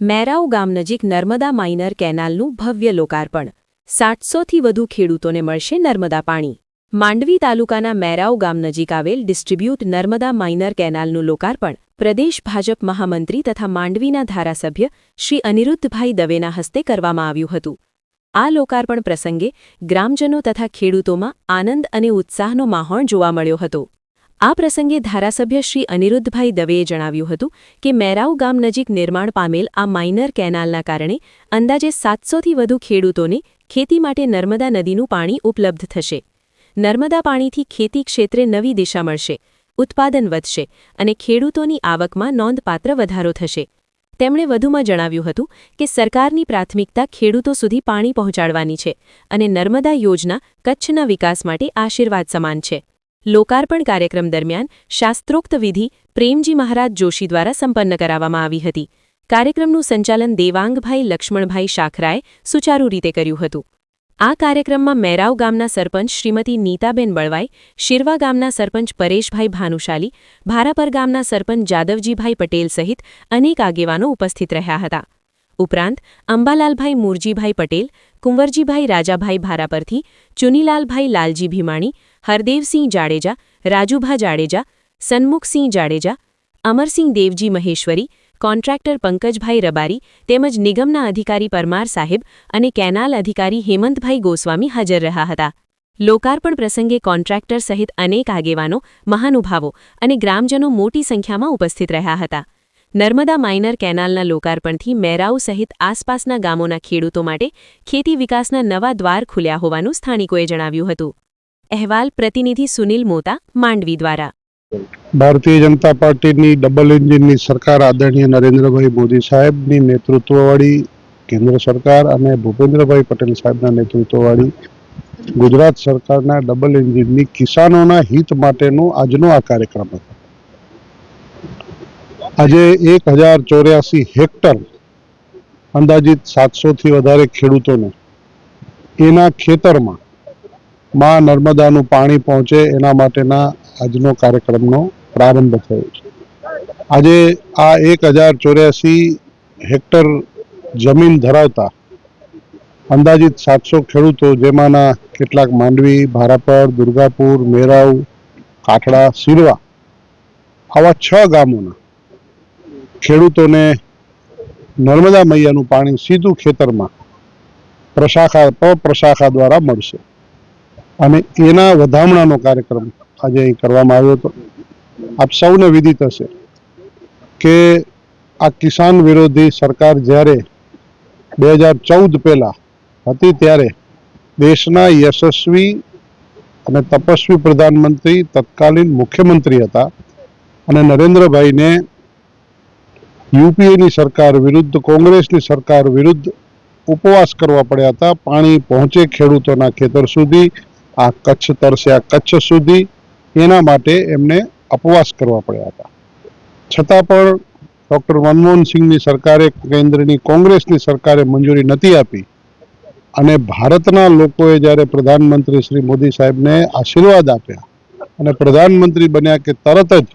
મેરાઉ ગામ નજીક નર્મદા માઇનર કેનાલનું ભવ્ય લોકાર્પણ. સાતસોથી વધુ ખેડૂતોને મળશે નર્મદા પાણી. માંડવી તાલુકાના મેરાઉ ગામ નજીક આવેલ ડિસ્ટ્રીબ્યુટ નર્મદા માઇનર કેનાલનું લોકાર્પણ પ્રદેશ ભાજપ મહામંત્રી તથા માંડવીના ધારાસભ્ય શ્રી અનિરુદ્ધભાઈ દવેના હસ્તે કરવામાં આવ્યું હતું. આ લોકાર્પણ પ્રસંગે ગ્રામજનો તથા ખેડૂતોમાં આનંદ અને ઉત્સાહનો માહોલ જોવા મળ્યો હતો. આ પ્રસંગે ધારાસભ્ય શ્રી અનિરુદ્ધભાઈ દવેએ જણાવ્યું હતું કે મેરાઉ ગામ નજીક નિર્માણ પામેલ આ માઇનર કેનાલના કારણે અંદાજે સાતસોથી વધુ ખેડૂતોને ખેતી માટે નર્મદા નદીનું પાણી ઉપલબ્ધ થશે. નર્મદા પાણીથી ખેતી ક્ષેત્રે નવી દિશા મળશે, ઉત્પાદન વધશે અને ખેડૂતોની આવકમાં નોંધપાત્ર વધારો થશે. તેમણે વધુમાં જણાવ્યું હતું કે સરકારની પ્રાથમિકતા ખેડૂતો સુધી પાણી પહોંચાડવાની છે અને નર્મદા યોજના કચ્છના વિકાસ માટે આશીર્વાદ સમાન છે. લોકાર્પણ કાર્યક્રમ દરમિયાન શાસ્ત્રોક્ત વિધિ પ્રેમજી મહારાજ જોશી દ્વારા સંપન્ન કરાવવામાં આવી હતી. કાર્યક્રમનું સંચાલન દેવાંગભાઈ લક્ષ્મણભાઈ શાખરાએ સુચારુ રીતે કર્યું હતું. આ કાર્યક્રમમાં મેરાવ ગામના સરપંચ શ્રીમતી નીતાબેન બળવાઈ, શિરવા ગામના સરપંચ પરેશભાઈ ભાનુશાલી, ભારાપર ગામના સરપંચ જાદવજીભાઈ પટેલ સહિત અનેક આગેવાનો ઉપસ્થિત રહ્યા હતા. ઉપરાંત અંબાલાલભાઈ મુરજીભાઈ પટેલ, કુંવરજીભાઈ રાજાભાઈ ભારાપરથી ચુનીલાલભાઈ લાલજી ભીમાણી, હરદેવસિંહ જાડેજા, રાજુભા જાડેજા, સન્મુખસિંહ જાડેજા, અમરસિંહ દેવજી મહેશ્વરી, કોન્ટ્રાક્ટર પંકજભાઈ રબારી તેમજ નિગમના અધિકારી પરમાર સાહેબ અને કેનાલ અધિકારી હેમંતભાઈ ગોસ્વામી હાજર રહ્યા હતા. લોકાર્પણ પ્રસંગે કોન્ટ્રાક્ટર સહિત અનેક આગેવાનો, મહાનુભાવો અને ગ્રામજનો મોટી સંખ્યામાં ઉપસ્થિત રહ્યા હતા. નર્મદા માઇનર કેનાલના લોકાર્પણથી મેરાઉ સહિત આસપાસના ગામોના ખેડૂતો માટે ખેતી વિકાસના નવા દ્વાર ખુલ્યા હોવાનું સ્થાનિકોએ જણાવ્યું હતું. અહેવાલ પ્રતિનિધિ સુનિલ મોતા, માંડવી દ્વારા. ભારતીય જનતા પાર્ટીની ડબલ એન્જિનની સરકાર આદરણીય નરેન્દ્રભાઈ મોદી સાહેબની નેતૃત્વવાળી કેન્દ્ર સરકાર અને ભૂપેન્દ્રભાઈ પટેલ સાહેબના નેતૃત્વવાળી ગુજરાત સરકારના ડબલ એન્જિનની કિસાનોના હિત માટેનો આજનો આ કાર્યક્રમ હતો. આજે એક હજાર ચોર્યાસી હેક્ટર અંદાજિત સાતસોથી વધારે ખેડૂતોને એના ખેતરમાં માં નર્મદાનું પાણી પહોંચે એના માટેના આજનો કાર્યક્રમનો પ્રારંભ થયો છે. આજે આ એક હજાર ચોર્યાસી હેક્ટર જમીન ધરાવતા અંદાજિત સાતસો ખેડૂતો, જેમાંના કેટલાક માંડવી, ભારાપર, દુર્ગાપુર મેરાવ કાઠડા સિરવા આવા છ ગામોના ખેડૂતોને નર્મદા મૈયાનું પાણી સીધું ખેતરમાં પ્રશાખા પ્રશાખા દ્વારા મળશે. અને એના વધામણાનો કાર્યક્રમ આજે અહીં કરવામાં આવ્યો હતો. આપ સૌને વિદિત હશે કે આ કિસાન વિરોધી સરકાર જ્યારે બે હજાર ચૌદ પહેલાં હતી ત્યારે દેશના યશસ્વી અને તપસ્વી પ્રધાનમંત્રી, તત્કાલીન મુખ્યમંત્રી હતા અને નરેન્દ્રભાઈને યુપીએની સરકાર વિરુદ્ધ, કોંગ્રેસની સરકાર વિરુદ્ધ ઉપવાસ કરવા પડ્યા હતા. પાણી પહોંચે ખેડૂતોના ખેતર સુધી, આ કચ્છ તરસ્યા કચ્છ સુધી. એના માટે એમને અપવાસ કરવા પડ્યા હતા. છતાં પણ ડૉક્ટર મનમોહનસિંહની સરકારે કેન્દ્રની, કોંગ્રેસની સરકારે મંજૂરી નથી આપી. અને ભારતના લોકોએ જ્યારે પ્રધાનમંત્રી શ્રી મોદી સાહેબને આશીર્વાદ આપ્યા અને પ્રધાનમંત્રી બન્યા કે તરત જ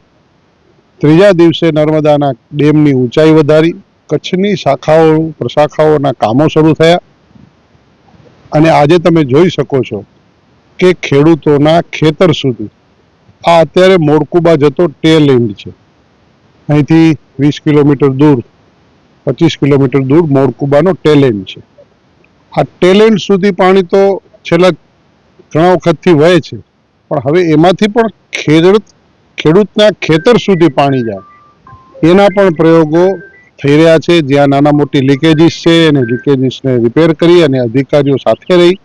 ત્રીજા દિવસે નર્મદાના ડેમની ઊંચાઈ વધારી કચ્છની શાખાઓ, પ્રશાખાઓના કામો શરૂ થયા. અને આજે તમે જોઈ શકો છો કે ખેડૂતોના ખેતર સુધી આ અત્યારે મોડકુબા જતો ટેલ એન્ડ છે. અહીંથી વીસ કિલોમીટર દૂર, પચીસ કિલોમીટર દૂર મોડકુબાનો ટેલ છે. આ ટેલ સુધી પાણી તો છેલ્લા ઘણા વખતથી વહે છે. પણ હવે એમાંથી પણ ખેડૂત ખેડૂતના ખેતર સુધી પાણી જાય. એના પણ પ્રયોગો થઈ રહ્યા છે. જ્યાં નાના મોટી લીકેજીસ છે અને લીકેજીસને રિપેર કરી અને અધિકારીઓ સાથે રહી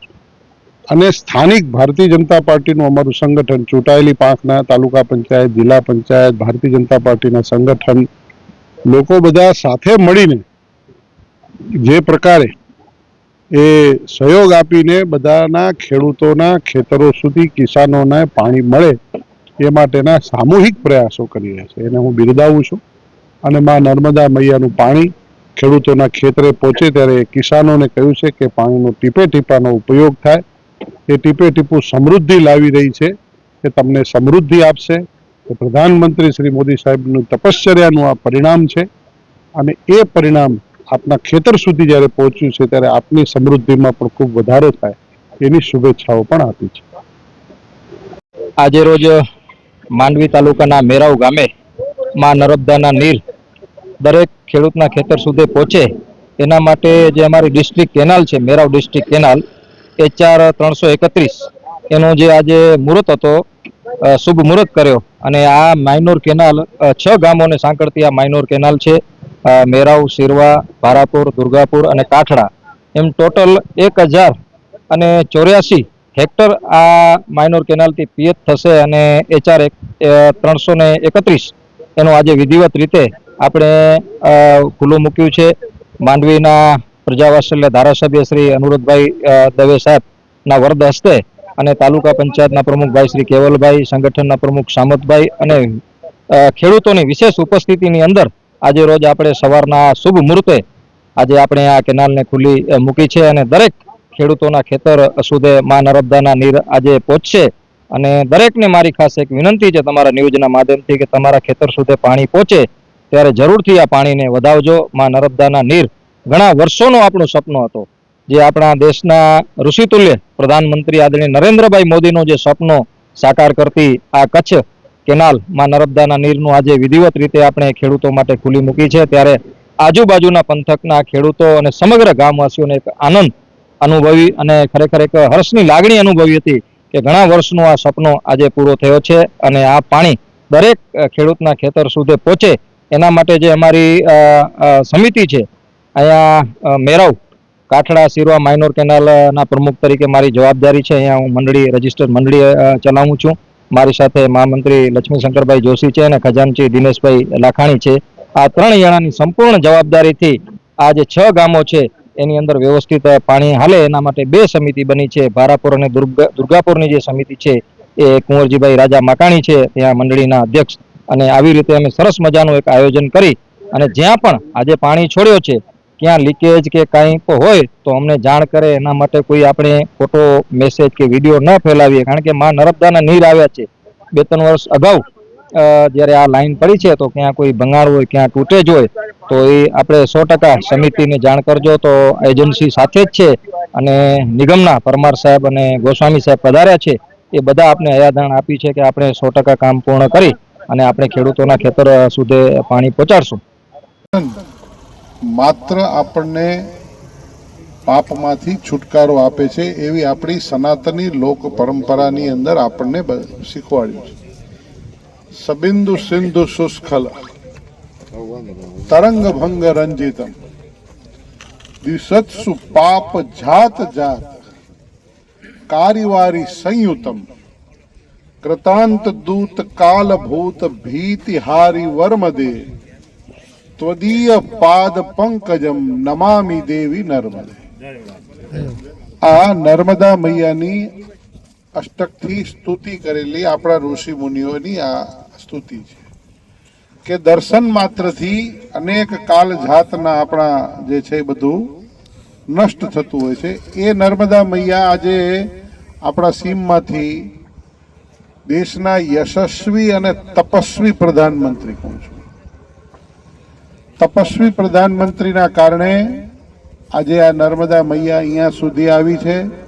અને સ્થાનિક ભારતીય જનતા પાર્ટીનું અમારું સંગઠન ચૂંટાયેલી પાંખના તાલુકા પંચાયત, જિલ્લા પંચાયત, ભારતીય જનતા પાર્ટીના સંગઠન લોકો બધા સાથે મળીને જે પ્રકારે એ સહયોગ આપીને બધાના ખેડૂતોના ખેતરો સુધી કિસાનોને પાણી મળે એ માટેના સામૂહિક પ્રયાસો કરી રહ્યા છે. એને હું બિરદાવું છું. અને માં નર્મદા મૈયાનું પાણી ખેડૂતોના ખેતરે પહોંચે ત્યારે કિસાનોને કહ્યું છે કે પાણીનો ટીપે ટીપાનો ઉપયોગ થાય. એ ટીપે ટીપું સમૃદ્ધિ લાવી રહી છે. એ તમને સમૃદ્ધિ આપશે. એ પ્રધાનમંત્રી શ્રી મોદી સાહેબનું તપશ્ચર્યાનું આ પરિણામ છે. અને એ પરિણામ આપના ખેતર સુધી જ્યારે પહોંચ્યું છે ત્યારે આપની સમૃદ્ધિમાં પણ ખૂબ વધારો થાય. એની શુભેચ્છાઓ પણ આપી છે. આજે રોજ માંડવી તાલુકાના મેરાવ ગામે માં નર્મદાના નીર દરેક ખેડૂતના ખેતર સુધી પહોંચે. એના માટે જે અમારી ડિસ્ટ્રિક્ટ કેનાલ છે મેરાવ ડિસ્ટ્રિક્ટ કેનાલ, એચઆર ત્રણસો એકત્રીસ, એનો જે આજે મુહૂર્ત હતો શુભ મુહૂર્ત કર્યો. અને આ માઇનોર કેનાલ છ ગામોને સાંકળતી આ માઇનોર કેનાલ છે મેરાવ શિરવા, ભારાપુર, દુર્ગાપુર અને કાઠડા. એમ ટોટલ એક હજાર અને ચોર્યાસી હેક્ટર આ માઇનોર કેનાલથી પિયત થશે અને એચઆર ત્રણસો ને એકત્રીસ એનું આજે વિધિવત રીતે આપણે ખુલ્લું મૂક્યું છે. માંડવીના પ્રજાવાસલ્ય ધારાસભ્ય શ્રી અનુરોધભાઈ દવે સાહેબના વરદ હસ્તે અને તાલુકા પંચાયતના પ્રમુખભાઈ શ્રી કેવલભાઈ, સંગઠનના પ્રમુખ સામતભાઈ અને ખેડૂતોની વિશેષ ઉપસ્થિતિની અંદર આજે રોજ આપણે સવારના શુભ મુહૂર્તે આજે આપણે આ કેનાલને ખુલ્લી મૂકી છે અને દરેક ખેડૂતોના ખેતર સુધે માં નર્મદાના નીર આજે પહોંચશે. અને દરેકને મારી ખાસ એક વિનંતી છે તમારા ન્યૂઝના માધ્યમથી કે તમારા ખેતર સુધી પાણી પહોંચે, ત્યારે જરૂરથી આ પાણીને વધાવજો. માં નર્મદાના નીર ઘણા વર્ષોનો આપણો સપનો હતો. જે આપણા દેશના ઋષિતુલ્ય પ્રધાનમંત્રી આદરણીય નરેન્દ્રભાઈ મોદીનો જે સપનો સાકાર કરતી આ કચ્છ કેનાલમાં નર્મદાના નીરનું આજે વિધિવત રીતે આપણે ખેડૂતો માટે ખુલ્લી મૂકી છે. ત્યારે આજુબાજુના પંથકના ખેડૂતો અને સમગ્ર ગામવાસીઓને એક આનંદ અનુભવી અને ખરેખર એક હર્ષની લાગણી અનુભવી હતી કે ઘણા વર્ષનો આ સપનો આજે પૂરો થયો છે અને આ પાણી દરેક ખેડૂતના ખેતર સુધી પહોંચે એના માટે જે અમારી સમિતિ છે, અહીંયા મેરવ, કાઠડા સિરવા માઇનોર કેનાલના પ્રમુખ તરીકે મારી જવાબદારી છે. અહીંયા હું મંડળી રજિસ્ટર મંડળી ચલાવું છું. મારી સાથે મહામંત્રી લક્ષ્મીશંકરભાઈ જોશી છે અને ખજાનચી દિનેશભાઈ લાખાણી છે. આ ત્રણ જણાની સંપૂર્ણ જવાબદારીથી આ જે છ ગામો છે એની અંદર વ્યવસ્થિત પાણી હાલે, એના માટે બે સમિતિ બની છે. ભારાપુર અને દુર્ગા, દુર્ગાપુરની જે સમિતિ છે, એ કુંવરજીભાઈ રાજા માકાણી છે, ત્યાં મંડળીના અધ્યક્ષ. અને આવી રીતે અમે સરસ મજાનું એક આયોજન કરી અને જ્યાં પણ આજે પાણી છોડ્યો છે, ક્યાં લીકેજ કે કાંઈ હોય, તો અમને જાણ કરે. એના માટે કોઈ આપણે ફોટો મેસેજ કે વીડિયો ન ફેલાવીએ, કારણ કે માં નર્મદાના નીર આવ્યા છે. બે ત્રણ વર્ષ અગાઉ જ્યારે આ લાઈન પડી છે તો ક્યાં કોઈ ભંગાણ હોય, ક્યાં તૂટેજ હોય, તો એ આપણે સો ટકા સમિતિને જાણ કરજો. તો એજન્સી સાથે જ છે અને નિગમના પરમાર સાહેબ અને ગોસ્વામી સાહેબ પધાર્યા છે. એ બધા આપણે હયાધાણ આપી છે કે આપણે સો ટકા કામ પૂર્ણ કરી અને આપણે ખેડૂતોના ખેતર સુધી પાણી પહોંચાડશું. માત્ર આપણને પાપમાંથી છુટકારો આપે છે એવી આપણી સનાતની લોક પરંપરાની અંદર આપણને શીખવાડ્યું છે. સબિંદુ સિંધુ શુષ્ખલ તરંગ ભંગ રંજિતમ દિશત્સુ પાપ જાત જાત કારિવારી સંયુતમ કૃતાંત દૂત કાલ ભૂત ભીતિ હારી વર્મદે ત્વદીય પાદ પંકજમ નમામી દેવી નર્મદે આ નર્મદા મૈયાની અષ્ટકથી સ્તુતિ કરેલી આપણા ઋષિ મુનિઓની આ સ્તુતિ છે. કે દર્શન માત્રથી અનેક કાલ જાતના આપણા જે છે બધું નષ્ટ થતું હોય છે. એ નર્મદા મૈયા આજે આપણા સીમમાંથી દેશના યશસ્વી અને તપસ્વી પ્રધાનમંત્રી કહું છું? તપસ્વી પ્રધાનમંત્રીના કારણે આજે આ નર્મદા મૈયા અહીંયા સુધી આવી છે.